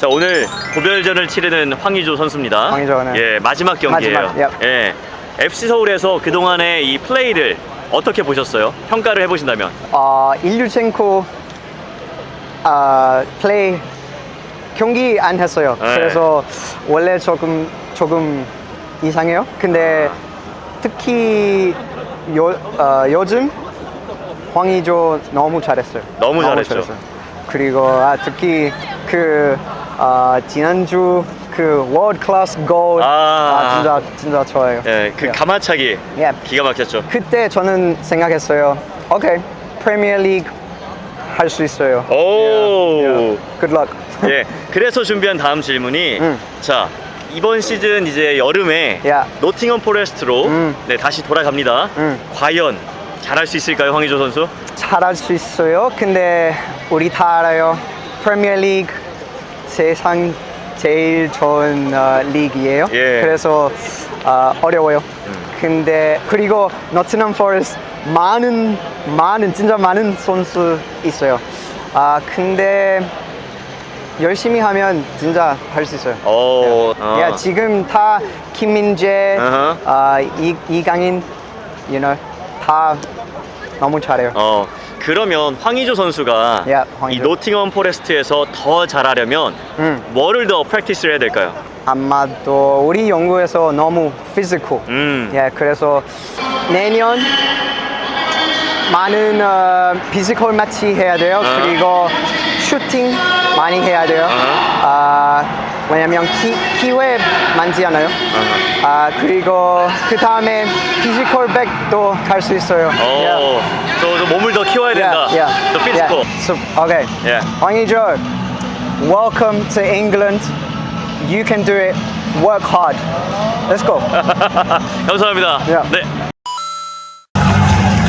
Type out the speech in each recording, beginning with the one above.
자 오늘 고별전을 치르는 황의조 선수입니다. 황의조, 네. 예 마지막 경기예요. 마지막, 예. 예 FC 서울에서 그 동안의 이 플레이를 어떻게 보셨어요? 평가를 해보신다면. 어, 일류첸코 아, 플레이 경기 안 했어요. 네. 그래서 원래 조금 조금 이상해요. 근데 특히 요, 어, 요즘 황의조 너무 잘했어요. 너무 잘했죠. 그리고 아, 특히 그 아, 지난주 그 월드 클래스 골 아. 아, 진짜 진짜 좋아요. 예, 그 예. 가마차기 예. 기가 막혔죠. 그때 저는 생각했어요. 오케이, 프리미어 리그 할 수 있어요. 오. Good luck. 예, 그래서 준비한 다음 질문이 음. 자 이번 시즌 이제 여름에 야. 노팅엄 포레스트로 음. 네 다시 돌아갑니다. 음. 과연 잘할 수 있을까요, 황의조 선수? 잘할 수 있어요. 근데 우리 다 알아요. 프리미어 리그 세상 제일 좋은 어, 리그예요. 예. 그래서 어, 어려워요. 근데 그리고 노트넘 포레스트 많은 많은 진짜 많은 선수 있어요. 아 근데 열심히 하면 진짜 할 수 있어요. 오, 어. 야 지금 다 김민재, 어허. 아, 이, 이강인, you know, 다 너무 잘해요. 어 그러면 황의조 선수가 야, 이 황의조. 노팅엄 포레스트에서 더 잘하려면 음. 뭐를 더 프랙티스를 해야 될까요? 아마도 우리 연구에서 너무 피지컬. 음. 예, 그래서 내년 많은 어, 피지컬 매치 해야 돼요. 어. 그리고 슈팅 많이 해야 돼요. 어. 아, 왜냐면 기, 기회 많지 않아요. 어. 아, 그리고 그 다음에 피지컬 백도 갈 수 있어요. 예. 오, 저, 저 몸을 더 키워야 된다. Yeah, yeah. 더 피지컬. Yeah. So, okay. Yeah. 황의조, welcome to England. You can do it. Work hard. Let's go. 감사합니다. Yeah. 네.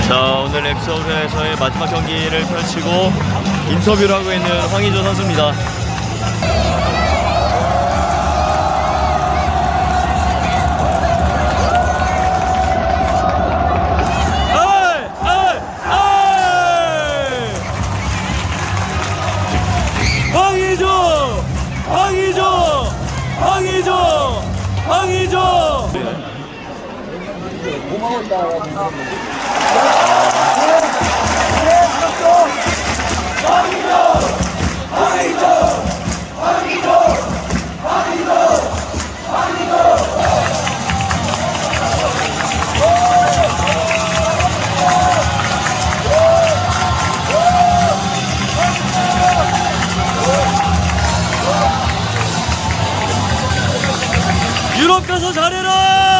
자 오늘 랩서울에서의 마지막 경기를 펼치고 인터뷰를 하고 있는 황의조 선수입니다. 황의조! 황의조! 유럽 가서 잘해라!